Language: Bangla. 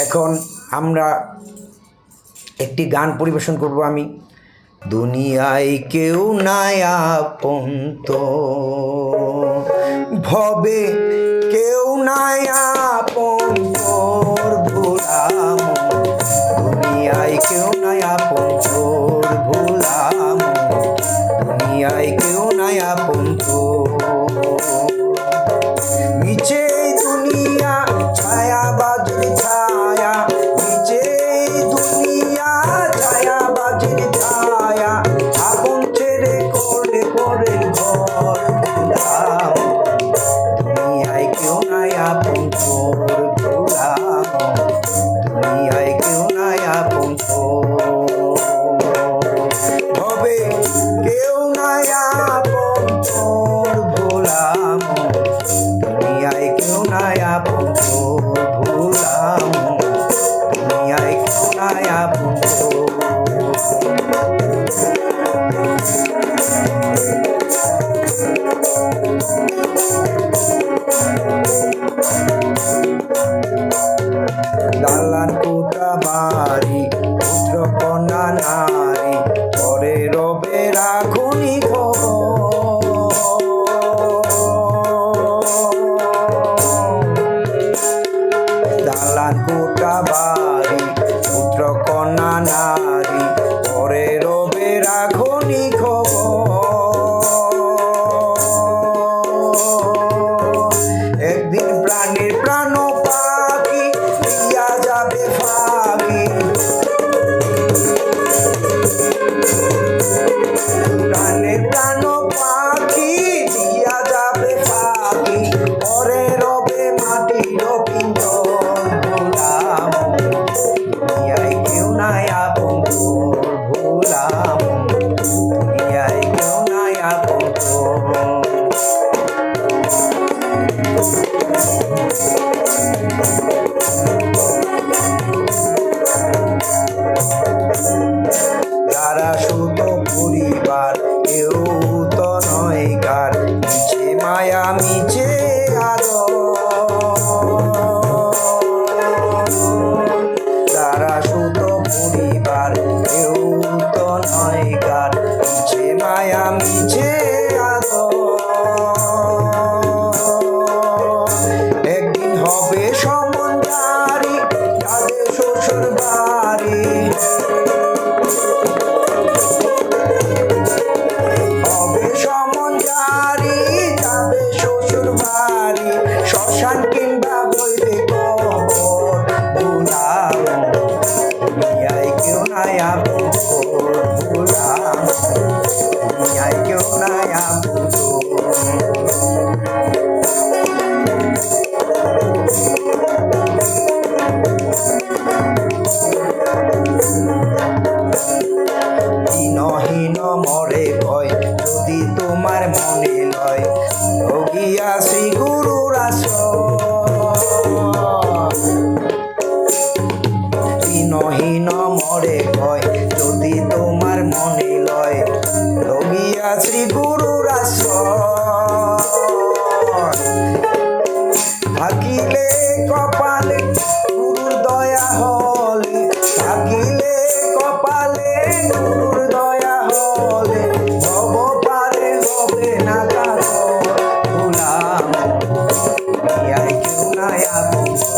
এখন আমরা একটি গান পরিবেশন করব আমি। দুনিয়ায় কেউ নাই আপন্ত ভবে কেউ নাই আপ দুনিয়ায় কেউ নাই আপন ভুলাম দুনিয়ায় কেউ নাই আপন দালান কোটা বা nah. তোমার মনে নয়। গিয়াছি গুরুর আশ্রয়। নহীন মরে কয় আর কেউ নাই আপন